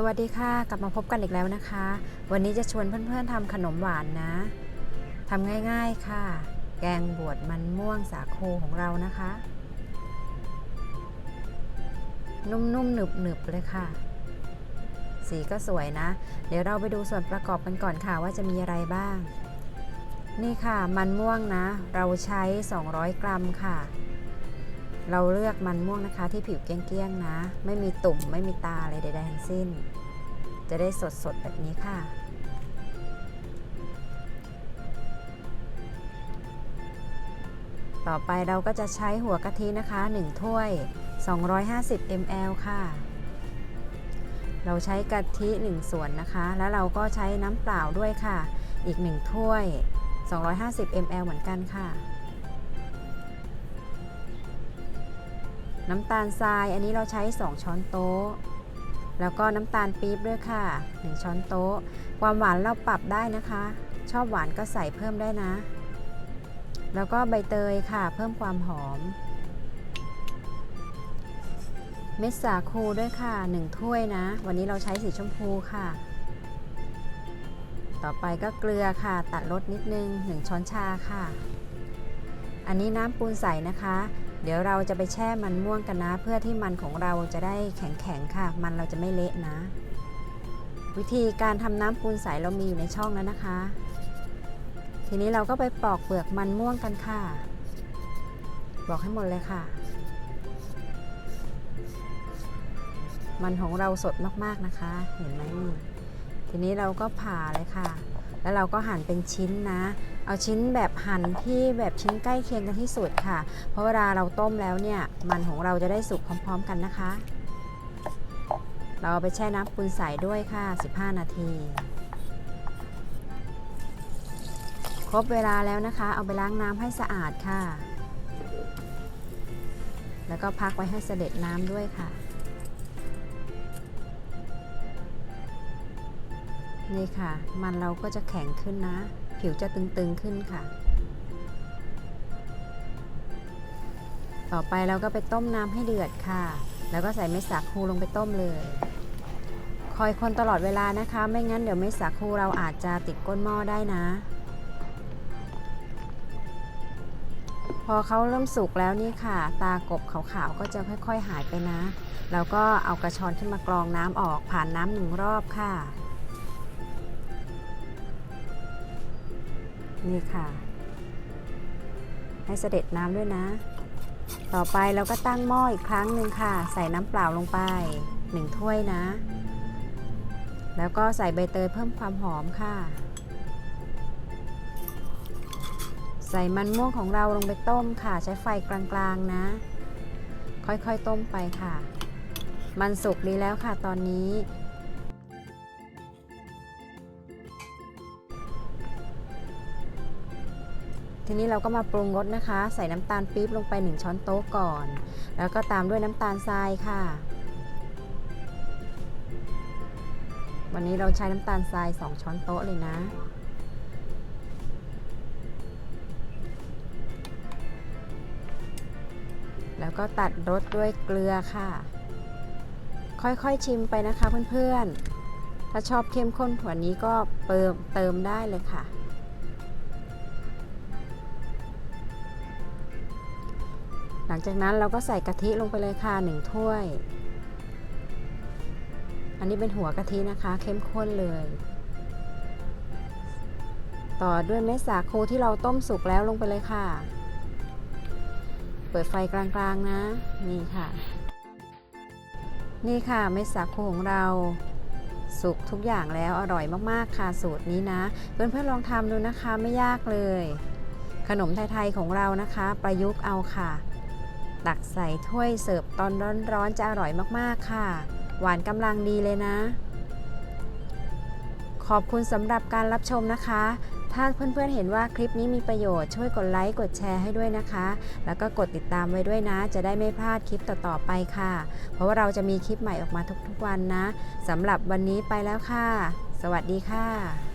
สวัสดีค่ะ กลับมาพบกันอีกแล้วนะคะ วันนี้จะชวนเพื่อนๆทำขนมหวานนะทำง่ายๆค่ะ แกงบวชมันม่วงสาคูของเรานะคะ นุ่มๆหนึบๆเลยค่ะ สีก็สวยนะ เดี๋ยวเราไปดูส่วนประกอบกันก่อนค่ะว่าจะมีอะไรบ้าง นี่ค่ะมันม่วงนะ เราใช้ 200 กรัมค่ะ เราเลือกมันม่วงนะคะที่ผิวเกลี้ยงๆนะ ไม่มีตุ่มไม่มีตาอะไรใดๆทั้งสิ้น จะได้สดๆแบบนี้ค่ะ ต่อไปเราก็จะใช้หัวกะทินะคะ 1 ถ้วย 250 ml ค่ะ เราใช้กะทิ 1 ส่วนนะคะ แล้วเราก็ใช้น้ำเปล่าด้วยค่ะ อีก 1 ถ้วย 250 ml เหมือนกันค่ะ น้ำตาลทรายอันนี้เราใช้ 2 ช้อนโต๊ะ แล้วก็น้ำตาลปี๊บด้วยค่ะ 1 ช้อนโต๊ะ ความหวานเราปรับได้นะคะ ชอบหวานก็ใส่เพิ่มได้นะ แล้วก็ใบเตยค่ะ เพิ่มความหอม เม็ดสาคูด้วยค่ะ 1 ถ้วยนะ วันนี้เราใช้สีชมพูค่ะ ต่อไปก็เกลือค่ะ ตัดรสนิดนึง 1 ช้อนชาค่ะ อันนี้น้ำปูนใสนะคะ เดี๋ยวเราจะไปแช่มันม่วงกันนะ เพื่อที่มันของเราจะได้แข็งๆค่ะ มันเราจะไม่เละนะ วิธีการทำน้ำปูนใสเรามีอยู่ในช่องแล้วนะคะ ทีนี้เราก็ไปปอกเปลือกมันม่วงกันค่ะบอกให้หมดเลยค่ะ มันของเราสดมากๆนะคะ เห็นไหมทีนี้เราก็ผ่าเลยค่ะ แล้วเราก็หั่นเป็นชิ้นนะ เอาชิ้นแบบหั่นที่แบบชิ้นใกล้เคียงกันที่สุดค่ะ เพราะเวลาเราต้มแล้วเนี่ยมันของเราจะได้สุกพร้อม ๆ กันนะคะ เราเอาไปแช่น้ำปูนใสด้วยค่ะ 15 นาที ครบเวลาแล้วนะคะ เอาไปล้างน้ำให้สะอาดค่ะ แล้วก็พักไว้ให้เสด็จน้ำด้วยค่ะ นี่ค่ะ มันเราก็จะแข็งขึ้นนะ ผิวจะตึงๆขึ้นค่ะ ต่อไปเราก็ไปต้มน้ำให้เดือดค่ะ แล้วก็ใส่เม็ดสาคูลงไปต้มเลย คอยคนตลอดเวลานะคะ ไม่งั้นเดี๋ยวเม็ดสาคูเราอาจจะติดก้นหม้อได้นะ พอเขาเริ่มสุกแล้วนี่ค่ะ ตากบขาวๆก็จะค่อย ๆ หายไปนะ แล้วก็เอากระชอนขึ้นมากรองน้ำออกผ่านน้ำหนึ่งรอบค่ะ นี่ค่ะ ให้เสด็จน้ำด้วยนะ ต่อไปเราก็ตั้งหม้ออีกครั้งหนึ่งค่ะ ใส่น้ำเปล่าลงไป1ถ้วยนะ แล้วก็ใส่ใบเตยเพิ่มความหอมค่ะ ใส่มันม่วงของเราลงไปต้มค่ะ ใช้ไฟกลางๆนะ ค่อยๆต้มไปค่ะ มันสุกดีแล้วค่ะตอนนี้ ทีนี้เราก็มาปรุงรสนะคะ ใส่น้ำตาลปี๊บลงไป 1 ช้อนโต๊ะก่อน แล้วก็ตามด้วยน้ำตาลทรายค่ะ วันนี้เราใช้น้ำตาลทราย 2 ช้อนโต๊ะเลยนะ แล้วก็ตัดรสด้วยเกลือค่ะ ค่อยๆชิมไปนะคะเพื่อนๆ ถ้าชอบเข้มข้นกว่านี้ก็เติมเติมได้เลยค่ะ หลังจากนั้นเราก็ใส่กะทิลงไปเลยค่ะหนึ่งถ้วย อันนี้เป็นหัวกะทินะคะเข้มข้นเลย ต่อด้วยเม็ดสาคูที่เราต้มสุกแล้วลงไปเลยค่ะ เปิดไฟกลางๆนะนี่ค่ะ นี่ค่ะเม็ดสาคูของเราสุกทุกอย่างแล้วอร่อยมากๆค่ะสูตรนี้นะ เพื่อนๆลองทำดูนะคะไม่ยากเลย ขนมไทย ๆ ของเรานะคะ ประยุกต์เอาค่ะ ตักใส่ถ้วยเสิร์ฟตอนร้อนๆจะอร่อยมากๆค่ะ หวานกำลังดีเลยนะ ขอบคุณสำหรับการรับชมนะคะ ถ้าเพื่อนๆเห็นว่าคลิปนี้มีประโยชน์ช่วยกดไลค์กดแชร์ให้ด้วยนะคะ แล้วก็กดติดตามไว้ด้วยนะ จะได้ไม่พลาดคลิปต่อๆไปค่ะ เพราะว่าเราจะมีคลิปใหม่ออกมาทุกๆวันนะสำหรับวันนี้ไปแล้วค่ะ สวัสดีค่ะ